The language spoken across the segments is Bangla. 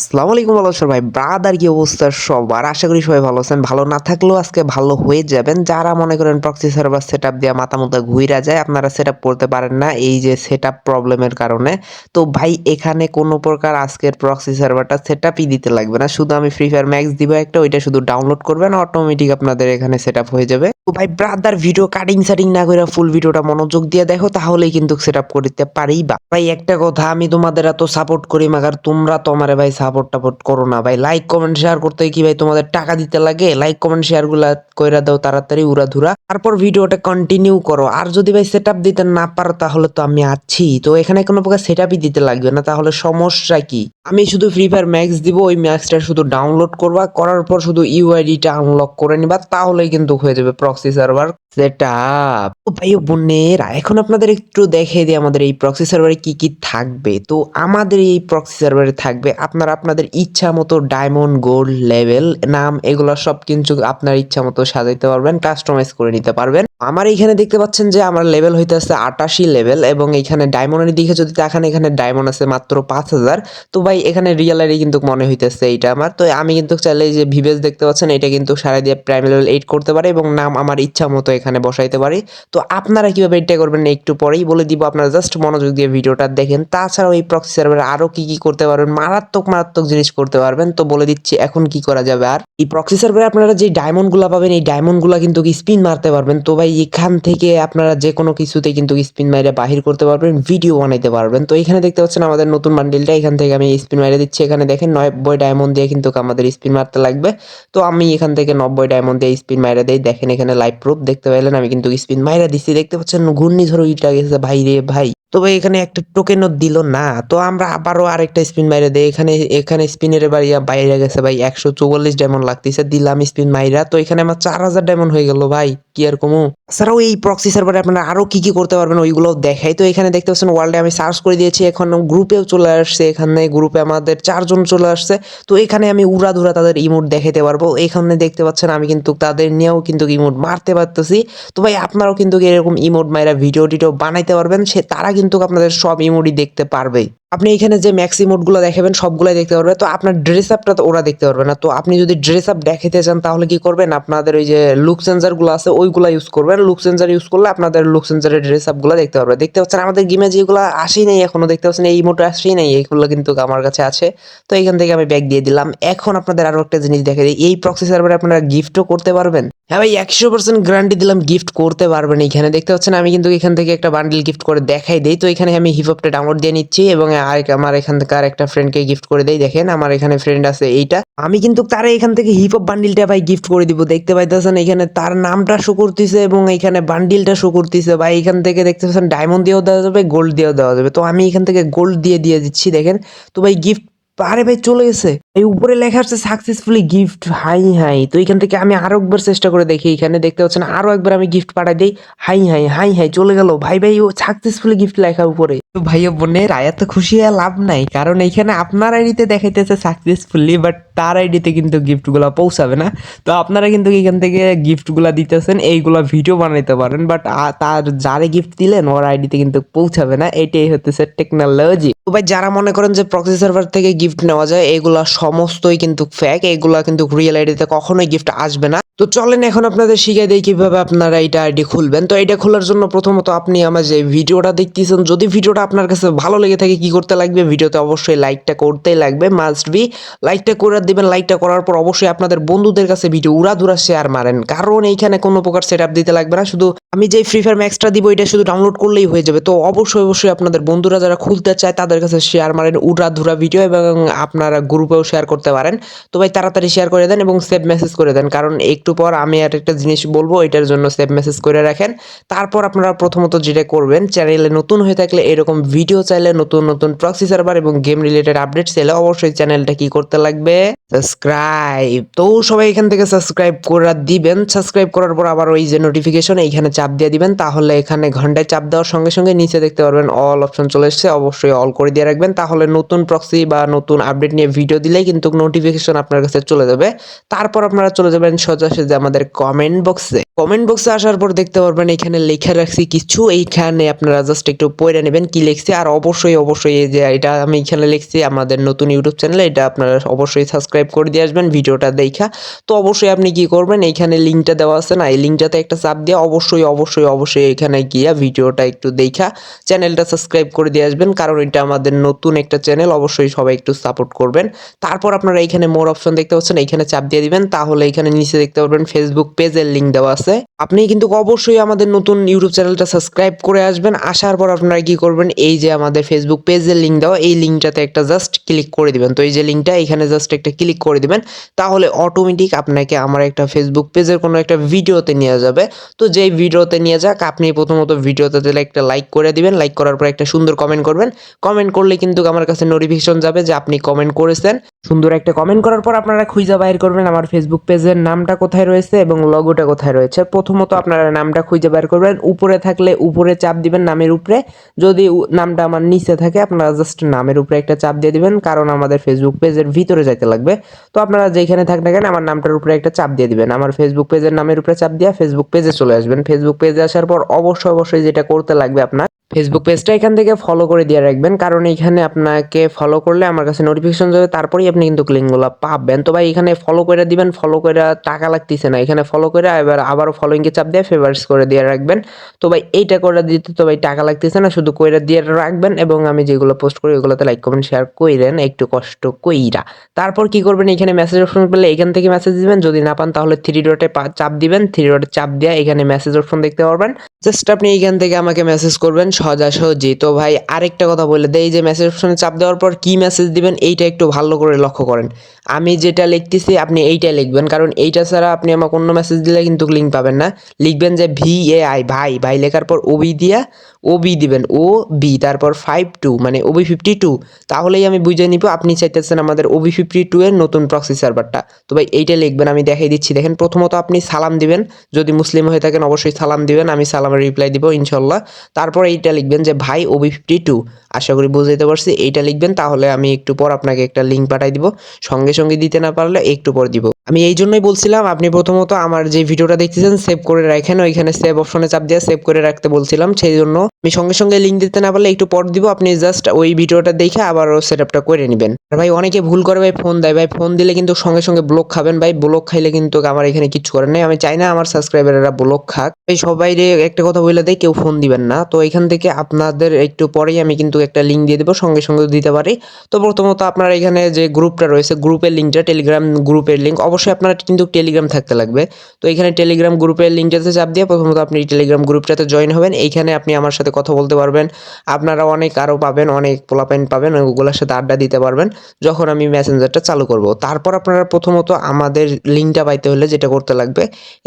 আসসালামু আলাইকুম আলোচনা ভাই ব্রাদার কি অবস্থা সবার? আশা করি সবাই ভালো আছেন। ভালো না থাকলেও আজকে ভালো হয়ে যাবেন। যারা মনে করেন প্রক্সি সার্ভার সেট আপ দিয়ে মাথা মতো ঘুইরা যায়, আপনারা সেট আপ করতে পারেন না এই যে সেট আপ প্রবলেমের কারণে। তো ভাই, এখানে কোনো প্রকার আজকের প্রক্সি সার্ভারটা সেট আপই দিতে লাগবে না। শুধু আমি ফ্রি ফায়ার ম্যাক্স দিব একটা, ওইটা শুধু ডাউনলোড করবেন অটোমেটিক আপনাদের এখানে সেট আপ হয়ে যাবে। তো ভাই, ব্রাদার ভিডিও কাটিং সাটিং না করে ফুল ভিডিওটা মনোযোগ দিয়ে দেখো, তাহলেই কিন্তু সেট আপ করতে পারি বা ভাই, একটা কথা, আমি তোমাদের এত সাপোর্ট করি, মাগার তোমরা তো আমারে ভাই সাপোর্ট টাপোর্ট করো না। ভাই লাইক কমেন্ট শেয়ার করতে কি ভাই? তোমাদের টাকা দিতে লাগে লাইক কমেন্ট শেয়ারগুলা কইরা দাও তাড়াতাড়ি উড়া ধুরা তারপর ভিডিওটা কন্টিনিউ করো। আর যদি ভাই সেট দিতে না পারো, তাহলে তো আমি আছি। তো এখানে কোনো প্রকার সেট দিতে লাগবে না। তাহলে সমস্যা কি? আমি শুধু ফ্রি ফায়ার ম্যাক্স দিব, ওই ম্যাক্সটা শুধু ডাউনলোড করবা, করার পর শুধু ইউআইডিটা আনলক করে নিবা, তাহলেই কিন্তু হয়ে যাবে প্রক্সি সার্ভার সেট ভাই বোনেরা, এখন আপনাদের একটু দেখিয়ে দিই আমাদের এই প্রক্সি সার্ভারে কি কি থাকবে। তো আমাদের এই প্রক্সি সার্ভারে থাকবে আপনারা আপনাদের ইচ্ছা মতো ডায়মন্ড গোল্ড লেভেল নাম এগুলো সব কিছু আপনার ইচ্ছা মতো সাজাইতে পারবেন কাস্টমাইজ করে নিতে পারবেন। আমার এইখানে দেখতে পাচ্ছেন যে আমার লেভেল হইতে আছে আটাশি লেভেল এবং এখানে ডায়মন্ডের দিকে যদি তাকান, এখানে ডায়মন্ড আছে মাত্র পাঁচ হাজার। তো ভাই, এখানে রিয়েলারি কিন্তু মনে হইতেছে এইটা আমার। তো আমি কিন্তু চাইলে যে ভিভেজ দেখতে পাচ্ছেন, এটা কিন্তু সারা দিয়ে প্রাইম লেভেল এইট করতে পারে এবং নাম আমার ইচ্ছা মতো এখানে বসাইতে পারি। তো আপনারা কীভাবে এটা করবেন একটু পরেই বলে দিব আপনারা জাস্ট মনোযোগ দিয়ে ভিডিওটা দেখেন। তাছাড়াও এই প্রক্সি সার্ভারে আরও কি কি করতে পারবেন, মারাত্মক মারাত্মক জিনিস করতে পারবেন। তো বলে দিচ্ছি, এখন কি করা যাবে? আর এই প্রক্সি সার্ভারে আপনারা যে ডায়মন্ডগুলা পাবেন, এই ডায়মন্ডগুলা কিন্তু স্পিন মারতে পারবেন। তো ভাই এখান থেকে আপনারা যে কোনো কিছুতে কিন্তু স্পিন মাইরে বাহির করতে পারবেন ভিডিও বানাইতে পারবেন। তো এখানে দেখতে পাচ্ছেন আমাদের নতুন বান্ডিলটা এখান থেকে আমি স্পিন মাইরে দিচ্ছি। এখানে দেখেন নব্বই ডায়মন্ড দিয়ে কিন্তু আমাদের স্পিন মারতে লাগবে। তো আমি এখান থেকে নব্বই ডায়মন্ড দিয়ে স্পিন মাইরে দেই। দেখেন এখানে লাইভ প্রুফ দেখতে পাইলেন, আমি কিন্তু স্পিন মাইরা দিচ্ছি। দেখতে পাচ্ছেন, ঘূর্ণিঝড় ইটা গেছে। ভাই রে ভাই। তো ভাই এখানে একটা টোকেনও দিল না। তো আমরা আবারও আরেকটা স্পিন মাইরা দেই। এখানে এখানে স্পিনের এবার বাইরে গেছে ভাই, একশো চৌয়াল্লিশ ডায়মন্ড লাগতেছে। দিলাম স্পিন মাইরা। তো এখানে আমার চার হাজার ডায়মন্ড হয়ে গেল ভাই, কি আর কমু? এছাড়াও এই প্রক্সি সার্ভারে আপনারা আরও কি কি করতে পারবেন ওইগুলো দেখাই। তো এখানে দেখতে পাচ্ছেন ওয়ার্ল্ডে আমি সার্চ করে দিয়েছি। এখন গ্রুপেও চলে আসছে। এখানে গ্রুপে আমাদের চারজন চলে আসছে। তো এখানে আমি উড়া ধুরা তাদের ইমোট দেখাতে পারব। এখানে দেখতে পাচ্ছেন আমি কিন্তু তাদের নিয়েও কিন্তু ইমোট মারতে পারতেছি। তো ভাই, আপনারাও কিন্তু এরকম ইমোট মাইরা ভিডিও টিডিও বানাইতে পারবেন। সে, তারা কিন্তু আপনাদের সব ইমোডি দেখতে পারবে আপনি এখানে যে ম্যাক্স ইমোটগুলো দেখাবেন, সবগুলাই দেখতে পারবে। তো আপনার ড্রেস আপটা তো ওরা দেখতে পারবে না। তো আপনি যদি ড্রেস আপ দেখাতে চান, তাহলে কি করবেন? আপনাদের ওই যে লুক সেন্সারগুলো আছে, ওইগুলো ইউজ করবেন। লুক সেন্সার ইউজ করলে আপনাদের লুক সেন্সারের ড্রেস আপগুলো দেখতে পারবে। দেখতে পাচ্ছেন, আমাদের গেমে যেগুলো আসেই নাই, এখনও দেখতে পাচ্ছেন, এই ইমোট আসেই নাই এইগুলো কিন্তু আমার কাছে আছে। তো এখান থেকে আমি ব্যাগ দিয়ে দিলাম। এখন আপনাদের আরও একটা জিনিস দেখে দিই। এই প্রক্সি সার্ভারে আপনারা গিফটও করতে পারবেন। হ্যাঁ ভাই, একশো পার্সেন্ট গ্যারান্টি দিলাম গিফট করতে পারবেন এখানে। দেখতে পাচ্ছেন, আমি কিন্তু এখান থেকে একটা বান্ডিল গিফট করে দেখাই দিই। তো এখানে আমি হিপহপটা ডাউনলোড দিয়ে নিচ্ছি এবং আরেক আমার এখান থেকে আর একটা ফ্রেন্ডকে গিফট করে দেই। দেখেন, আমার এখানে ফ্রেন্ড আছে এইটা। আমি কিন্তু তারা এখান থেকে হিপহপ বান্ডিলটা ভাই গিফট করে দিব। দেখতে পাইতেছেন, এখানে তার নামটা শো করতেছে এবং এখানে বান্ডিলটা শো করতেছে। ভাই, এখান থেকে দেখতে পাচ্ছেন ডায়মন্ড দিয়েও দেওয়া যাবে গোল্ড দিয়েও দেওয়া যাবে। তো আমি এখান থেকে গোল্ড দিয়ে দিয়ে দিচ্ছি, দেখেন। তো ভাই গিফট আরে ভাই, চলে গেছে। এই উপরে লেখা আছে সাকসেসফুলি গিফট হাই হাই তো এখান থেকে আমি আরও একবার চেষ্টা করে দেখি। এখানে দেখতে পাচ্ছেন, আরও একবার আমি গিফট পাঠাই দিই হাই হাই হাই হাই চলে গেল। ভাই ভাই, ও সাকসেসফুলি গিফট লেখা উপরে। তো ভাই বোনের এত খুশি আর লাভ নাই। কারণ এইখানে আপনার আইডিতে দেখাইতেছে সাকসেসফুলি বাট তার আইডিতে কিন্তু গিফটগুলা পৌঁছাবে না। তো আপনারা কিন্তু এখান থেকে গিফটগুলা দিতেছেন, এইগুলা ভিডিও বানাইতে পারেন বাট তার যারে গিফট দিলেন, ওর আইডিতে কিন্তু পৌঁছাবে না। এটাই হতেছে টেকনোলজি তো ভাই, যারা মনে করেন যে প্রক্সি সার্ভার থেকে গিফট নেওয়া যায়, এগুলা সমস্তই কিন্তু ফ্যাক এগুলা কিন্তু রিয়েল আইডিতে কখনোই গিফট আসবে না। তো চলেন এখন আপনাদের শিখিয়ে দিই কীভাবে আপনারা এটা আইডি খুলবেন। তো এটা খোলার জন্য প্রথমত আপনি আমার যে ভিডিওটা দেখতেছেন, যদি ভিডিওটা আপনার কাছে ভালো লেগে থাকে কি করতে লাগবে, ভিডিওতে অবশ্যই লাইকটা করতেই লাগবে মাস্ট বি লাইকটা করে দিবেন লাইকটা করার পর অবশ্যই আপনাদের বন্ধুদের কাছে ভিডিও উড়াধুরা শেয়ার মারেন। কারণ এইখানে কোনো প্রকার সেট দিতে লাগবে না, শুধু আমি যে ফ্রি ফায়ার ম্যাক্সটা দিব, এটা শুধু ডাউনলোড করলেই হয়ে যাবে। তো অবশ্যই অবশ্যই আপনাদের বন্ধুরা যারা খুলতে চায়, তাদের কাছে শেয়ার মারেন উড়াধুরা ভিডিও এবং আপনারা গ্রুপেও শেয়ার করতে পারেন। তো ভাই, তাড়াতাড়ি শেয়ার করে দেন এবং সেভ মেসেজ করে দেন। কারণ একটু পর আমি আর একটা জিনিস বলব, এটার জন্য সেভ মেসেজ করে রাখেন। তারপর আপনারা প্রথমত যেটা করবেন চ্যানেলে নতুন হয়ে থাকলে এরকম ভিডিও চাইলে নতুন নতুন প্রক্সি সার্ভার এবং গেম রিলেটেড আপডেট চাইলে অবশ্যই চ্যানেলটা কি করতে লাগবে? সাবস্ক্রাইব তো সবাই এখান থেকে সাবস্ক্রাইব করে দিবেন। সাবস্ক্রাইব করার পর আবার ওই যে নোটিফিকেশন এইখানে চাপ দিয়ে দিবেন। তাহলে এখানে ঘন্টায় চাপ দেওয়ার সঙ্গে সঙ্গে নিচে দেখতে পারবেন অল অপশন চলে এসেছে। অবশ্যই অল করে দিয়ে রাখবেন। তাহলে নতুন প্রক্সি বা নতুন আপডেট নিয়ে ভিডিও দিলেই কিন্তু নোটিফিকেশন আপনার কাছে চলে যাবে। তারপর আপনারা চলে যাবেন সোজা সোজা আমাদের কমেন্ট বক্সে কমেন্ট বক্সে আসার পর দেখতে পারবেন, এখানে লেখা রাখছি কিছু। এইখানে আপনারা জাস্ট একটু পড়ে নেবেন কি লিখছি। আর অবশ্যই অবশ্যই এই যে এটা আমি এখানে লিখছি, আমাদের নতুন ইউটিউব চ্যানেলে এটা আপনারা অবশ্যই সাবস্ক্রাইব করে দিয়ে আসবেন ভিডিওটা দেখা। তো অবশ্যই আপনি কি করবেন, এইখানে লিঙ্কটা দেওয়া আছে না, এই লিঙ্কটাতে একটা চাপ দিয়ে অবশ্যই অবশ্যই অবশ্যই এখানে গিয়া ভিডিওটা একটু দেখা। চ্যানেলটা সাবস্ক্রাইব করে দিয়ে আসবেন, কারণ এটা আমাদের নতুন একটা চ্যানেল অবশ্যই সবাই একটু সাপোর্ট করবেন। তারপর আপনারা এখানে মোর অপশন দেখতে পাচ্ছেন, এখানে চাপ দিয়ে দিবেন, তাহলে এখানে নিচে দেখতে পারবেন ফেসবুক পেজের লিঙ্ক দেওয়া আছে। আপনি কিন্তু অবশ্যই আমাদের নতুন ইউটিউব চ্যানেলটা সাবস্ক্রাইব করে আসবেন। আসার পর আপনারা কি করবেন, এই যে আমাদের ফেসবুক পেজের লিঙ্ক দেওয়া, এই লিঙ্কটাতে একটা জাস্ট ক্লিক করে দিবেন। তো এই যে লিঙ্কটা এখানে জাস্ট একটা ক্লিক করে দিবেন। তাহলে অটোমেটিক আপনাকে আমার একটা ফেসবুক পেজের কোনো একটা ভিডিওতে নিয়ে যাবে। তো যেই ভিডিওতে নিয়ে যাক, আপনি প্রথমত ভিডিওতে দিলে একটা লাইক করে দিবেন। লাইক করার পর একটা সুন্দর কমেন্ট করবেন। কমেন্ট করলে কিন্তু আমার কাছে নোটিফিকেশন যাবে যে আপনি কমেন্ট করেছেন। সুন্দর একটা কমেন্ট করার পর আপনারা খুঁজে বাইর করবেন আমার ফেসবুক পেজের নামটা কোথায় রয়েছে এবং লগোটা কোথায় রয়েছে। প্রথমত আপনারা নামটা খুঁজে বাইর করবেন। উপরে থাকলে উপরে চাপ দিবেন নামের উপরে। যদি নামটা আমার নিচে থাকে, আপনারা জাস্ট নামের উপরে একটা চাপ দিয়ে দিবেন, কারণ আমাদের ফেসবুক পেজের ভিতরে যাইতে লাগবে। তো আপনারা যেখানে থাক না কেন, আমার নামটার উপরে একটা চাপ দিয়ে দিবেন। আমার ফেসবুক পেজের নামের উপরে চাপ দিয়ে ফেসবুক পেজে চলে আসবেন। ফেসবুক পেজে আসার পর অবশ্যই অবশ্যই যেটা করতে লাগবে আপনার ফেসবুক পেজটা এখান থেকে ফলো করে দিয়ে রাখবেন। কারণ এখানে আপনাকে ফলো করলে আমার কাছে নোটিফিকেশন যাবে, তারপরেই আপনি কিন্তু লিঙ্কগুলো পাবেন। তো ভাই, এখানে ফলো করে দিবেন ফলো করে টাকা লাগতেছে না। এখানে ফলো করে এবার আবারও ফলোইংকে চাপ দিয়ে ফেভারিটস করে দিয়ে রাখবেন। তো ভাই, এইটা করে দিতে তো ভাই টাকা লাগতেছে না, শুধু কইরা দিয়ে রাখবেন এবং আমি যেগুলো পোস্ট করি ওগুলোতে লাইক কমেন্ট শেয়ার কইরেন, একটু কষ্ট কইরা। তারপর কি করবেন, এখানে মেসেজ অপশন পেলে এখান থেকে মেসেজ দিবেন। যদি না পান তাহলে থ্রি ডটে চাপ দিবেন। থ্রি ডটে চাপ দিয়ে এখানে মেসেজ অপশন দেখতে পারবেন। জাস্ট আপনি এখান থেকে আমাকে মেসেজ করবেন সোজাসুজি তো ভাই, আরেকটা কথা বলে দেই যে মেসেজ অপশনে চাপ দেওয়ার পর কি মেসেজ দিবেন, এইটা একটু ভালো করে লক্ষ্য করেন। আমি যেটা লিখতেছি, আপনি এইটাই লিখবেন, কারণ এইটা ছাড়া আপনি আমাকে অন্য মেসেজ দিলে কিন্তু লিঙ্ক পাবেন না। লিখবেন যে ভি এ আই ভাই ভাই লেখার পর ওবি দিয়া ওবি দিবেন ও বি তারপর ফাইভ টু মানে ওবি ফিফটি টু তাহলেই আমি বুঝে নিব আপনি চাইতেছেন আমাদের ওবি ফিফটি টু এর নতুন প্রক্সি সার্ভারটা তো ভাই এইটা লিখবেন, আমি দেখাই দিচ্ছি। দেখেন, প্রথমত আপনি সালাম দিবেন। যদি মুসলিম হয়ে থাকেন, অবশ্যই সালাম দিবেন, আমি সালামের রিপ্লাই দিব ইনশাল্লাহ তারপর এইটা লিখবেন যে, ভাই ওবি ফিফটি টু আশা করি বুঝতে পারছি। এইটা লিখবেন, তাহলে আমি একটু পর আপনাকে একটা লিঙ্ক পাঠাই দিব। সঙ্গে সঙ্গে দিতে না পারলে একটু পর দিব। আমি এই জন্যই বলছিলাম, আপনি প্রথমত আমার যে ভিডিওটা দেখতেছেন সেভ করে রাখেন। ওইখানে সেভ অপশনে চাপ দিয়ে সেভ করে রাখতে বলছিলাম। সেই জন্য আমি সঙ্গে সঙ্গে লিঙ্ক দিতে না পারলে একটু পর দিব। আপনি জাস্ট ওই ভিডিওটা দেখে আবারও সেট আপটা করে নেবেন। আর ভাই, অনেকে ভুল করে ভাই ফোন দেয়। ভাই ফোন দিলে কিন্তু সঙ্গে সঙ্গে ব্লক খাবেন ভাই। ব্লক খাইলে কিন্তু আমার এখানে কিছু করার নেই। আমি চাই না আমার সাবস্ক্রাইবাররা ব্লক খাক। এই সবাই একটা কথা বলে দেয় কেউ ফোন দিবেন না। তো এখান থেকে আপনাদের একটু পরেই আমি কিন্তু একটা লিঙ্ক দিয়ে দেবো। সঙ্গে সঙ্গে দিতে পারি। তো প্রথমত আপনার এখানে যে গ্রুপটা রয়েছে গ্রুপের লিঙ্কটা টেলিগ্রাম গ্রুপের লিঙ্ক অবশ্যই আপনার কিন্তু টেলিগ্রাম থাকতে লাগবে। তো এখানে টেলিগ্রাম গ্রুপের লিঙ্কটাতে চাপ দিয়ে প্রথমত আপনি টেলিগ্রাম গ্রুপটাতে জয়েন হবেন। এইখানে আপনি আমার সাথে কথা বলতে পারবেন। আপনারা অনেক আরও পাবেন, অনেক পোলাপাইন পাবেন ওগুলোর সাথে আড্ডা দিতে পারবেন যখন আমি মেসেঞ্জারটা চালু করব। তারপর আপনারা প্রথমত আমাদের লিঙ্কটা পাইতে হলে যেটা করতে লাগবে,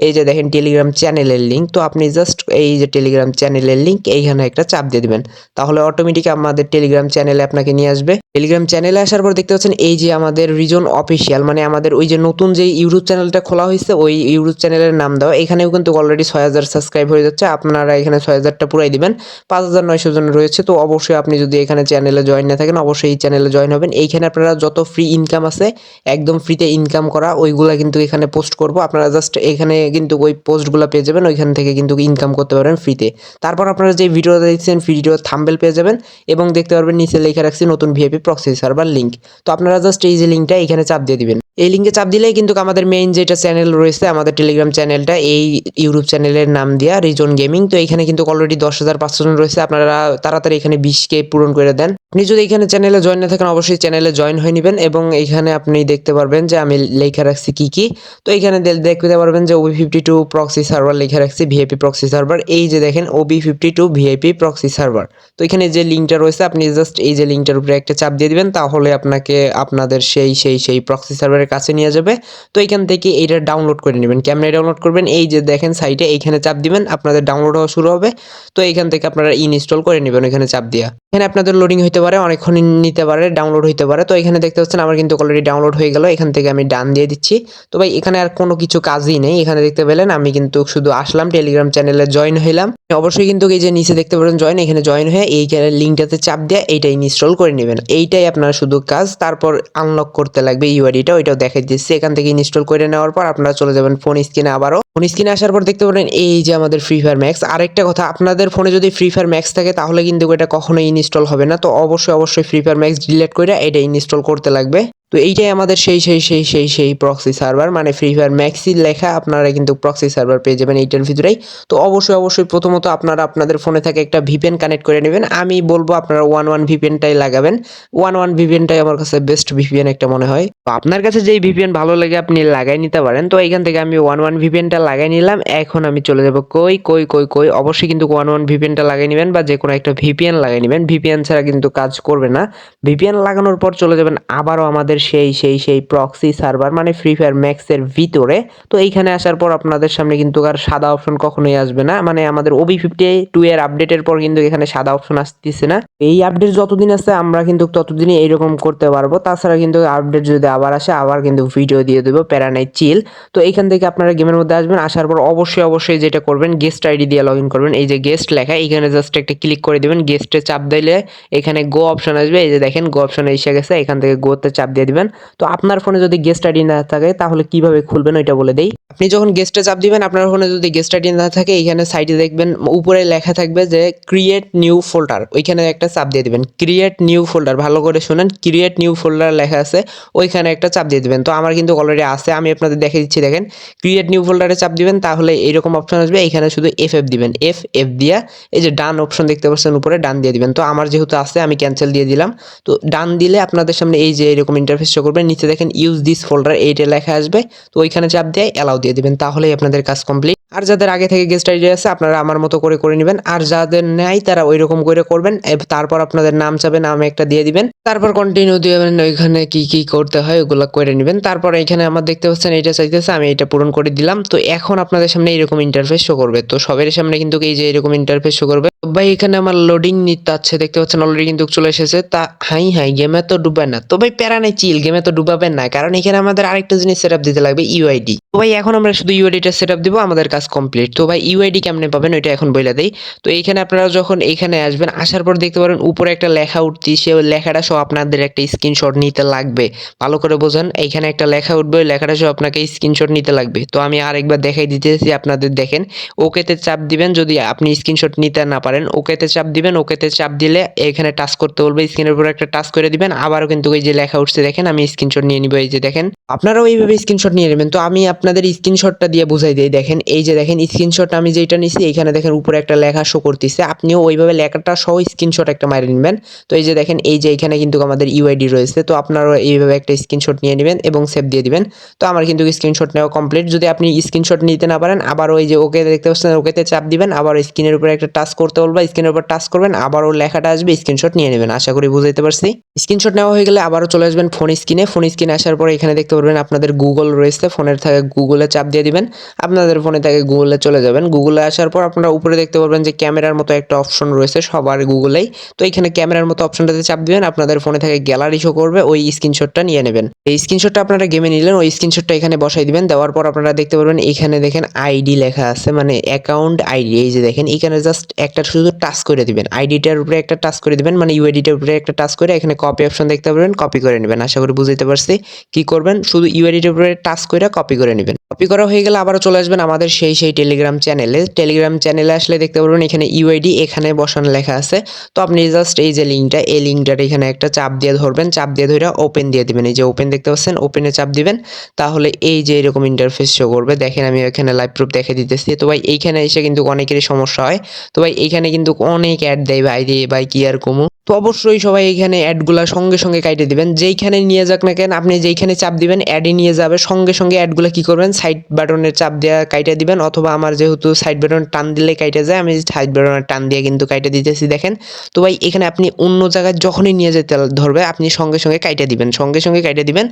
এই যে দেখেন টেলিগ্রাম চ্যানেলের লিঙ্ক তো আপনি জাস্ট এই যে টেলিগ্রাম চ্যানেলের লিঙ্ক এইখানে একটা চাপ দিয়ে দেবেন। তাহলে অটোমেটিক আমাদের টেলিগ্রাম চ্যানেলে আপনাকে নিয়ে আসবে। টেলিগ্রাম চ্যানেলে আসার পর দেখতে পাচ্ছেন এই যে আমাদের রিজন অফিসিয়াল মানে আমাদের ওই যে নতুন যে ইউটিউব চ্যানেলটা খোলা হয়েছে, ওই ইউটিউব চ্যানেলের নাম দেওয়া এখানেও কিন্তু অলরেডি ছয় হাজার সাবস্ক্রাইব হয়ে যাচ্ছে। আপনারা এখানে ছয় হাজারটা পুরাই দিবেন। পাঁচ হাজার নয়শো জন রয়েছে। তো অবশ্যই আপনি যদি এখানে চ্যানেলে জয়েন না থাকেন, অবশ্যই এই চ্যানেলে জয়েন হবেন। এইখানে আপনারা যত ফ্রি ইনকাম আছে, একদম ফ্রিতে ইনকাম করা, ওইগুলা কিন্তু এখানে পোস্ট করব। আপনারা জাস্ট এখানে কিন্তু ওই পোস্টগুলো পেয়ে যাবেন। ওইখান থেকে কিন্তু ইনকাম করতে পারবেন ফ্রিতে তারপর আপনারা যে ভিডিওটা দেখছেন ভিডিও থাম্বেল পেয়ে যাবেন এবং দেখতে পারবেন, নিচে লেখা রাখছি নতুন ভিআইপি প্রক্সি সার্ভার লিঙ্ক তো আপনারা জাস্ট এই যে লিঙ্কটা এখানে চাপ দিয়ে দিবেন। এই লিঙ্কে চাপ দিলেই কিন্তু আমাদের মেইন যেটা চ্যানেল রয়েছে, আমাদের টেলিগ্রাম চ্যানেলটা এই ইউটিউব চ্যানেলের নাম দেওয়া রিজন গেমিং তো এখানে কিন্তু অলরেডি দশ হাজার পাঁচশো জন রয়েছে। আপনারা তাড়াতাড়ি এখানে বিশকে পূরণ করে দেন। আপনি যদি এখানে চ্যানেলে জয়েন না থাকেন, অবশ্যই চ্যানেলে জয়েন হয়ে নেবেন এবং এখানে আপনি দেখতে পারবেন যে আমি লেখা রাখছি কি কি। তো এখানে দেখতে পারবেন যে OB fifty two proxy server লেখা রাখছি ভিআইপি প্রক্সি সার্ভার এই যে দেখেন OB fifty two VIP proxy server তো এখানে যে লিঙ্কটা রয়েছে, আপনি জাস্ট এই যে লিঙ্কটার উপরে একটা চাপ দিয়ে দিবেন, তাহলে আপনাকে, আপনাদের সেই সেই সেই প্রক্সি সার্ভারের কাছে নিয়ে যাবে। তো এখান থেকে এইটা ডাউনলোড করে নেবেন। কেমনে ডাউনলোড করবেন। এই যে দেখেন সাইটে এইখানে চাপ দিবেন, আপনাদের ডাউনলোড হওয়া শুরু হবে। তো এখান থেকে আপনারা ইনস্টল করে নেবেন এখানে চাপ দিয়া। এখানে আপনাদের লোডিং হতে পারে, অনেকক্ষণ নিতে পারে ডাউনলোড হতে পারে। তো এখানে দেখতে পাচ্ছেন আমার কিন্তু অলরেডি ডাউনলোড হয়ে গেল। এখান থেকে আমি ডান দিয়ে দিচ্ছি। তো ভাই, এখানে আর কোনো কিছু কাজই নেই। এখানে দেখতে পেলেন, আমি কিন্তু শুধু আসলাম টেলিগ্রাম চ্যানেলে জয়েন হইলাম। অবশ্যই কিন্তু এই যে নিচে দেখতে পারেন জয়েন এখানে জয়েন হয়ে এই লিঙ্কটাতে চাপ দিয়ে এইটা ইনস্টল করে নেবেন। এইটাই আপনার শুধু কাজ। তারপর আনলক করতে লাগবে ইউআইডিটা ওইটাও দেখাই দিচ্ছি এখান থেকে ইনস্টল করে নেওয়ার পর আপনারা চলে যাবেন ফোন স্ক্রিনে আবারও। ফোন স্ক্রিনে আসার পর দেখতে পারেন এই যে আমাদের ফ্রি ফায়ার ম্যাক্স আরেকটা কথা, আপনাদের ফোনে যদি ফ্রি ফায়ার ম্যাক্স থাকে তাহলে কিন্তু এটা কখনোই ইনস্টল হবে না। তো অবশ্যই অবশ্যই ফ্রি ফায়ার ম্যাক্স ডিলিট করে এটা ইনস্টল করতে লাগবে। তো এইটাই আমাদের সেই সেই সেই সেই সেই প্রক্সি সার্ভার মানে ফ্রি ফায়ার ম্যাক্সি লেখা আপনারা কিন্তু প্রক্সি সার্ভার পেয়ে যাবেন এইটার ভিতরেই তো অবশ্যই অবশ্যই প্রথমত আপনারা আপনাদের ফোনে থেকে একটা ভিপেন কানেক্ট করে নেবেন আমি বলব আপনারা ওয়ান ওয়ান ভিপিএনটাই লাগাবেন ওয়ান ওয়ান ভিপিএনটাই আমার কাছে বেস্ট ভিপিএন একটা মনে হয় তো আপনার কাছে যেই ভিপিএন ভালো লাগে আপনি লাগাই নিতে পারেন তো এখান থেকে আমি ওয়ান ওয়ান ভিপিএনটা লাগাই নিলাম এখন আমি চলে যাব কই কই কই কই অবশ্যই কিন্তু ওয়ান ওয়ান ভিপিএনটা লাগাই নেবেন বা যে কোনো একটা ভিপিএন লাগাই নেবেন ভিপিএন ছাড়া কিন্তু কাজ করবে না ভিপিএন লাগানোর পর চলে যাবেন আবারও আমাদের সেই সেই সেই প্রক্সি সার্ভার মানে ফ্রি ফায়ার ম্যাক্সের ভিতরে। তো এইখানে আসার পর আপনাদের সামনে কিন্তু আর সাদা অপশন কখনোই আসবে না। মানে আমাদের ওবি ফিফটি টু এর আপডেটের পর কিন্তু এখানে সাদা অপশন আসতেছে না। এই আপডেট যতদিন আছে, আমরা কিন্তু ততদিনই এইরকম করতে পারব। তাছাড়া কিন্তু আপডেট যদি আবার আসে, আবার কিন্তু ভিডিও দিয়ে দেবো প্যারানাই চিল তো এইখান থেকে আপনারা গেমের মধ্যে আসবেন, আসার পর অবশ্যই অবশ্যই যেটা করবেন গেস্ট আইডি দিয়ে লগ ইন করবেন। এই যে গেস্ট লেখা, এখানে জাস্ট একটা ক্লিক করে দিবেন। গেস্টে চাপ দিলে এখানে গো অপশন আসবে। এই যে দেখেন গো অপশন এসে গেছে। এখান থেকে গোতে চাপ দিয়ে দিবেন। তো আপনার ফোনে যদি গেস্ট আইডি না থাকে, তাহলে কীভাবে খুলবেন ওইটা বলে দেই। আপনি যখন গেস্টে চাপ দিবেন, আপনার ফোনে যদি গেস্ট আইডি না থাকে এখানে সাইডে দেখবেন, উপরে লেখা থাকবে যে ক্রিয়েট নিউ ফোল্ডার ওইখানে একটা চাপ দিয়ে দিবেন ক্রিয়েট নিউ ফোল্ডার ভালো করে শুনেন ক্রিয়েট নিউ ফোল্ডার লেখা আছে, ওইখানে একটা চাপ দিয়ে দিবেন। তো আমার কিন্তু অলরেডি আছে, আমি আপনাদের দেখে দিচ্ছি, দেখেন। ক্রিয়েট নিউ ফোল্ডারে চাপ দিবেন, তাহলে এইরকম অপশন আসবে এখানে শুধু এফ এফ দিবেন। এফ এফ দিয়া, এই যে ডান অপশন দেখতে পাচ্ছেন, উপরে ডান দিয়ে দিবেন। তো আমার যেহেতু আছে, আমি ক্যান্সেল দিয়ে দিলাম। তো ডান দিলে আপনাদের সামনে এই যে এরকম ইন্টারফেস শো করবে, নিচে দেখেন ইউজ দিস ফোল্ডার এইটা লেখা আসবে। তো ওইখানে চাপ দিয়ে অ্যালাউ দিয়ে দেবেন তাহলেই আপনাদের কাজ কমপ্লিট আর যাদের আগে থেকে গেস্ট আইডি আছে, আপনারা আমার মতো করে করে নেবেন। আর যাদের নাই, তারা ওই রকম করে করবেন। তারপর আপনাদের নাম চাবে নাম একটা দিয়ে দিবেন। তারপর কন্টিনিউ দিবেন, ওইখানে কি কি করতে হয়, ওগুলো করে নেবেন। তারপর এখানে আমার দেখতে পাচ্ছেন এটা চাইতেছে, আমি এটা পূরণ করে দিলাম। তো এখন আপনাদের সামনে এরকম ইন্টারফেস শো করবে। তো সবের সামনে কিন্তু এই যে এরকম ইন্টারফেস শো করবে। ভাই, এখানে আমার লোডিং নিতে আছে দেখতে পাচ্ছেন অলরেডি কিন্তু চলে এসেছে। তা, হাই হাই গেমে তো ডুবায় না। তো ভাই, প্যারা নেই চিল গেমে তো ডুবাবেন না। কারণ এখানে আমাদের আরেকটা জিনিস সেট দিতে লাগবে ইউআইডি তো ভাই, এখন আমরা শুধু ইউআইডিটা সেট আপ দিব, আমাদের কাজ কমপ্লিট তো ভাই ইউআইডি কেমনে পাবেন ওইটা এখন বলে দেই। তো এইখানে আপনারা যখন এইখানে আসবেন, আসার পর দেখতে পারেন উপরে একটা লেখা উঠতি, সে লেখাটা সহ আপনাদের একটা স্ক্রিনশট নিতে লাগবে। ভালো করে বোঝেন, এইখানে একটা লেখা উঠবে, ওই লেখাটা সহ আপনাকে স্ক্রিনশট নিতে লাগবে। তো আমি আরেকবার দেখাই দিতেছি, আপনাদের দেখেন। ওকেতে চাপ দিবেন, যদি আপনি স্ক্রিনশট নিতে না পারেন, ওকেতে চাপ দিবেন, ওকেতে চাপ দিলে এখানে টাচ করতে বলবে স্ক্রিনের উপর একটা টাচ করে দিবেন, আবারও কিন্তু এই যে লেখা উঠছে, দেখেন, আমি স্ক্রিনশট নিয়ে নিব, এই যে দেখেন। আপনারাও এইভাবে স্ক্রিনশট নিয়ে নেবেন। তো আমি আপনাদের স্ক্রিনশটটা দিয়ে বুঝাই দিই, দেখেন, এই যে দেখেন স্ক্রিনশট আমি যেটা নিছি, এখানে দেখেন উপরে একটা লেখা শো করতেছে। আপনিও ওইভাবে লেখাটা সহ স্ক্রিনশট একটা মারে নেবেন। তো এই যে দেখেন, এই যে এখানে কিন্তু আমাদের ইউআইডি রয়েছে, তো আপনারাও এইভাবে একটা স্ক্রিনশট নিয়ে নেবেন এবং সেভ দিয়ে দিবেন। তো আমার কিন্তু স্ক্রিনশট নেওয়া কমপ্লিট যদি আপনি স্ক্রিনশট নিতে না পারেন আবার ওই যে ওকে দেখতে পাচ্ছেন, ওকেতে চাপ দিবেন, আবার স্ক্রিনের উপরে একটা টাচ করতে বলব স্ক্রিনের উপর টাচ করবেন, আবার আবারও লেখাটা আসবে স্ক্রিনশট নিয়ে নেবেন। আশা করি বুঝাইতে পারছি। স্ক্রিনশট নেওয়া হয়ে গেলে আবারও চলে আসবেন ফোন স্ক্রিনে ফোন স্ক্রিনে আসার পর এখানে দেখতে পারবেন আপনাদের গুগল রয়েছে ফোনের থাকে গুগলে চাপ দিয়ে দিবেন। আপনাদের ফোনে থেকে গুগলে চলে যাবেন। গুগলে আসার পর আপনারা উপরে দেখতে পারবেন যে ক্যামেরার মতো একটা অপশন রয়েছে সবার গুগলেই তো এখানে ক্যামেরার মতো অপশনটাতে চাপ দিবেন, আপনাদের ফোনে থেকে গ্যালারি শো করবে, ওই স্ক্রিনশটটা নিয়ে নেবেন। এই স্ক্রিনশটটা আপনারা গেমে নিলেন, ওই স্ক্রিনশটটা এখানে বসাই দিবেন, দেওয়ার পর আপনারা দেখতে পারবেন এখানে দেখেন আইডি লেখা আছে মানে অ্যাকাউন্ট আইডি, এই যে দেখেন, এখানে জাস্ট একটা শুধু টাচ করে দিবেন। আইডিটার উপরে একটা টাচ করে দিবেন মানে ইউআইডিটার উপরে একটা টাচ করে এখানে কপি অপশন দেখতে পারবেন কপি করে নেবেন। আশা করি বুঝতে পারছি। কি করবেন? শুধু ইউআইডিটার উপরে টাচ করে কপি করে নেবেন। কপি করা হয়ে গেলে আবারও চলে আসবেন আমাদের সেই সেই টেলিগ্রাম চ্যানেলে টেলিগ্রাম চ্যানেলে আসলে দেখতে পারবেন এখানে ইউআইডি এখানে বসানো লেখা আছে। তো আপনি জাস্ট এই যে লিঙ্কটা এই লিঙ্কটার এখানে একটা চাপ দিয়ে ধরবেন। চাপ দিয়ে ধরে ওপেন দিয়ে দিবেন। এই যে ওপেন দেখতে পাচ্ছেন ওপেনে চাপ দিবেন। তাহলে এই যে এরকম ইন্টারফেস শো করবে, দেখেন আমি এখানে লাইভ প্রুফ দেখে দিতেছি। তো ভাই, এইখানে এসে কিন্তু অনেকেরই সমস্যা হয়। তো ভাই, এইখানে কিন্তু অনেক অ্যাড দেয় ভাই দিয়ে ভাই কি আর কমু। তো অবশ্যই সবাই এখানে অ্যাডগুলা সঙ্গে সঙ্গে কাইটে দিবেন। যেইখানে নিয়ে যাক না কেন, আপনি যেইখানে চাপ দিবেন অ্যাডে নিয়ে যাবে। সঙ্গে সঙ্গে অ্যাডগুলা কি করবেন? সাইড বাটনের চাপ দেওয়া কাইটে দিবেন, অথবা আমার যেহেতু সাইড বাটন টান দিলে কাইটে যায়, আমি সাইড বাটনের টান দিয়ে কিন্তু কাইটে দিতেছি, দেখেন। তো ভাই, এখানে আপনি অন্য জায়গায় যখনই নিয়ে যেতে ধরবে, আপনি সঙ্গে সঙ্গে কাইটে দিবেন, সঙ্গে সঙ্গে কাইটে দিবেন।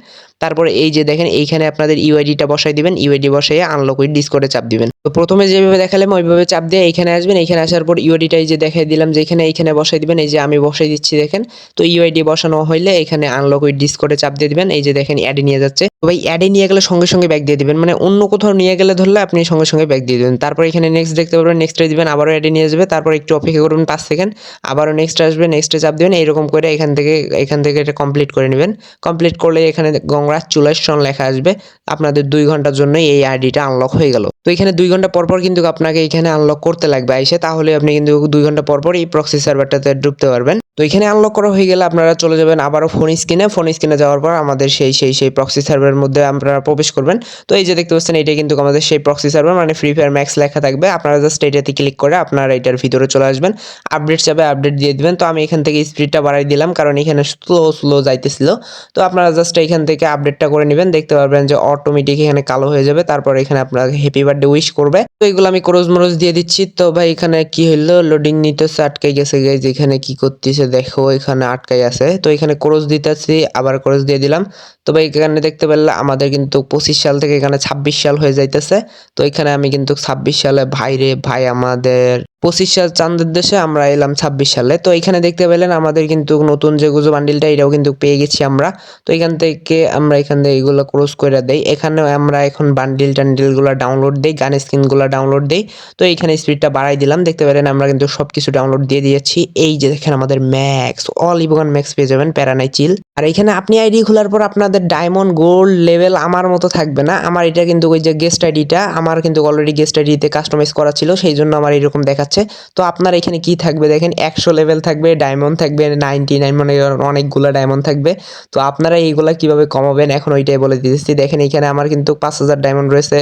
তারপরে এই যে দেখেন, এইখানে আপনাদের ইউআইডিটা বসাই দিবেন ইউআইডি বসাইয়ে আনলক উইথ ডিসকোডে চাপ দিবেন। তো প্রথমে যেভাবে দেখালাম, ওইভাবে চাপ দিয়ে এইখানে আসবেন। এইখানে আসার পর ইউআইডিটা এই যে দেখাই দিলাম যে এখানে এইখানে বসাই দিবেন, এই যে আমি বসাই দিচ্ছি দেখেন। তো ইউআইডি বসানো হইলে এখানে আনলক উইথ ডিসকোডে চাপ দিয়ে দিবেন। এই যে দেখেন অ্যাডে নিয়ে যাচ্ছে। ভাই অ্যাডে নিয়ে গেলে সঙ্গে সঙ্গে ব্যাগ দিয়ে দিবেন। মানে অন্য কোথাও নিয়ে গেলে ধরলে আপনি সঙ্গে সঙ্গে ব্যাগ দিয়ে দেবেন। তারপর এখানে নেক্সট দেখতে পারবেন নেক্সটে দিবেন, আবারও অ্যাডে নিয়ে যাবে। তারপর একটু অপেক্ষা করবেন পাঁচ সেকেন্ড আবারও নেক্সট আসবে নেক্সটে চাপ দেবেন। এইরকম করে এখান থেকে এখান থেকে এটা কমপ্লিট করে নেবেন। কমপ্লিট করলে এখানে কংগ্রাচুলেশন লেখা আসবে। আপনাদের দুই ঘণ্টার জন্য এই আইডিটা আনলক হয়ে গেল। তো এখানে দুই ঘণ্টা পর পর কিন্তু আপনাকে এখানে আনলক করতে লাগবে আইসে। তাহলে আপনি কিন্তু দুই ঘণ্টা পর পর এই প্রক্সি সার্ভারটাতে ঢুকতে পারবেন। তো এখানে আনলক করা হয়ে গেলে আপনারা চলে যাবেন আবারও ফোন স্ক্রিনে ফোন স্ক্রিনে যাওয়ার পর আমাদের সেই সেই সেই প্রক্সি সার্ভারের মধ্যে আপনারা প্রবেশ করবেন। তো এই যে দেখতে পাচ্ছেন এটা কিন্তু আমাদের সেই প্রক্সি সার্ভার মানে ফ্রি ফায়ার ম্যাক্স লেখা থাকবে। আপনারা জাস্ট এটাতে ক্লিক করে আপনারা এটার ভিতরে চলে আসবেন। আপডেট যাবে আপডেট দিয়ে দিবেন। তো আমি এখান থেকে স্পিডটা বাড়াই দিলাম, কারণ এখানে স্লো স্লো যাইতেছিল। তো আপনারা জাস্ট এখান থেকে আপডেটটা করে নেবেন। দেখতে পারবেন যে অটোমেটিক এখানে কালো হয়ে যাবে। তারপর এখানে আপনাকে হ্যাপি বার্থডে উইশ করবে। তো এগুলো আমি ক্রোজ মরোজ দিয়ে দিচ্ছি। তো ভাই, এখানে কি হইল? লোডিং নিতেছে, আটকাই গেছে গাইজ এখানে কি করতেছে? দেখো, এখানে আটকাই আছে। তো এখানে ক্রোজ দিতেছি, আবার ক্রোজ দিয়ে দিলাম। তো ভাই, এখানে দেখতে পেলে আমাদের কিন্তু পঁচিশ সাল থেকে এখানে ছাব্বিশ সাল হয়ে যাইতেছে। তো এখানে আমি কিন্তু ছাব্বিশ সালে ভাইরে, ভাই আমাদের পঁচিশ সাল চান্দের দেশে আমরা এলাম ছাব্বিশ সালে। তো এখানে দেখতে পেলেন আমাদের কিন্তু নতুন যে গুজো বান্ডিলটা এটাও কিন্তু পেয়ে গেছি আমরা। তো এখান থেকে আমরা এখান থেকে এগুলো ক্রস করে দেই। এখানে আমরা এখন বান্ডিল টান্ডিলগুলো ডাউনলোড দিই গান স্ক্রিনগুলো ডাউনলোড দিই। তো এইখানে স্পিডটা বাড়াই দিলাম। দেখতে পেলেন আমরা কিন্তু সব কিছু ডাউনলোড দিয়ে দিয়েছি। এই যে দেখেন আমাদের ম্যাক্স অল ইভোগান ম্যাক্স পেয়ে যাবেন প্যারানাই চিল আর এখানে আপনি আইডি খোলার পর আপনাদের ডায়মন্ড গোল্ড লেভেল আমার মতো থাকবে না। আমার এটা কিন্তু ওই যে গেস্ট আইডিটা আমার কিন্তু অলরেডি গেস্ট আইডিতে কাস্টমাইজ করা ছিল, সেই জন্য আমার এরকম দেখাচ্ছে তো আপনার এখানে কি থাকবে? দেখেন একশো লেভেল থাকবে ডায়মন্ড থাকবে নাইনটি নাইন মানে অনেকগুলো ডায়মন্ড থাকবে। তো আপনারা এইগুলা কীভাবে কমাবেন? এখন ওইটাই বলে দিতেছি। দেখেন এখানে আমার কিন্তু পাঁচ হাজার ডায়মন্ড রয়েছে,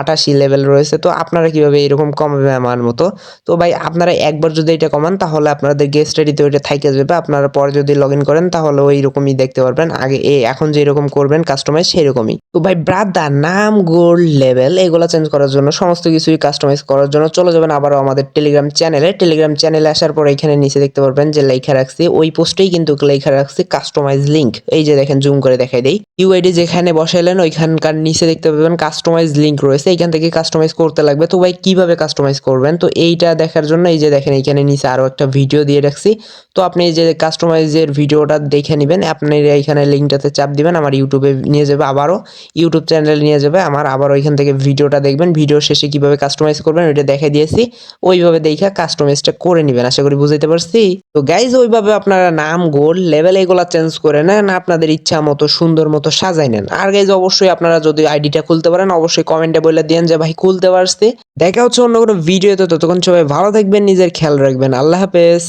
আটাশি লেভেল রয়েছে। তো আপনারা কীভাবে এরকম কমাবেন আমার মতো? তো ভাই, আপনারা একবার যদি এটা কমান, তাহলে আপনাদের গেস্ট আইডিতে ওইটা থাইকে যাবে। আপনারা পরে যদি লগ ইন করেন, তাহলে ওই রকমই দেখতে পারবেন। আগে এ, এখন যেরকম করবেন কাস্টমাইজ সেই রকমই তো ভাই ব্রাদার নাম গোল্ড লেভেল এগুলো চেঞ্জ করার জন্য, সমস্ত কিছুই কাস্টমাইজ করার জন্য চলে যাবেন আবারও আমাদের টেলিগ্রাম চ্যানেলে টেলিগ্রাম চ্যানেলে আসার পর এখানে নিচে দেখতে পারবেন যে লেখা রাখছি, ওই পোস্টেই কিন্তু লেখা রাখছি কাস্টমাইজ লিঙ্ক এই যে দেখেন জুম করে দেখাই দেই। ইউআইডি যেখানে বসাইলেন, ওইখানকার নিচে দেখতে পাবেন কাস্টমাইজ লিঙ্ক রয়েছে। এখান থেকে কাস্টমাইজ করতে লাগবে। তো ভাই, কীভাবে কাস্টমাইজ করবেন? তো এইটা দেখার জন্য এই যে দেখেন, এখানে নিচে আরও একটা ভিডিও দিয়ে রাখছি। তো আপনি যে কাস্টমাইজের ভিডিওটা দেখে নেবেন। আপনি এখানে লিঙ্কটাতে চাপ দিবেন, আমার ইউটিউবে নিয়ে যাবে আবারও। ইউটিউব চ্যানেলে নিয়ে যাবে, আমার আবার ওইখান থেকে ভিডিওটা দেখবেন। ভিডিও শেষে কীভাবে কাস্টমাইজ করবেন, ওইটা দেখে দিয়েছি। ওইভাবে দেখা কাস্টমাইজটা করে নেবেন, আশা করি বুঝাইতে পারছি? তো গাইজ ওইভাবে আপনারা নাম, গোল লেভেল এগুলা চেঞ্জ করে নেন, আপনাদের ইচ্ছা মতো, সুন্দর মতো সাজাই নেন। আর গাইজ অবশ্যই আপনারা যদি আইডিটা খুলতে পারেন, অবশ্যই কমেন্টে বলে দেন যে, ভাই, খুলতে পারছি। দেখা হচ্ছে অন্য কোনো ভিডিওতে ততক্ষণ সবাই ভালো থাকবেন, নিজের খেয়াল রাখবেন। আল্লাহ হাফেজ।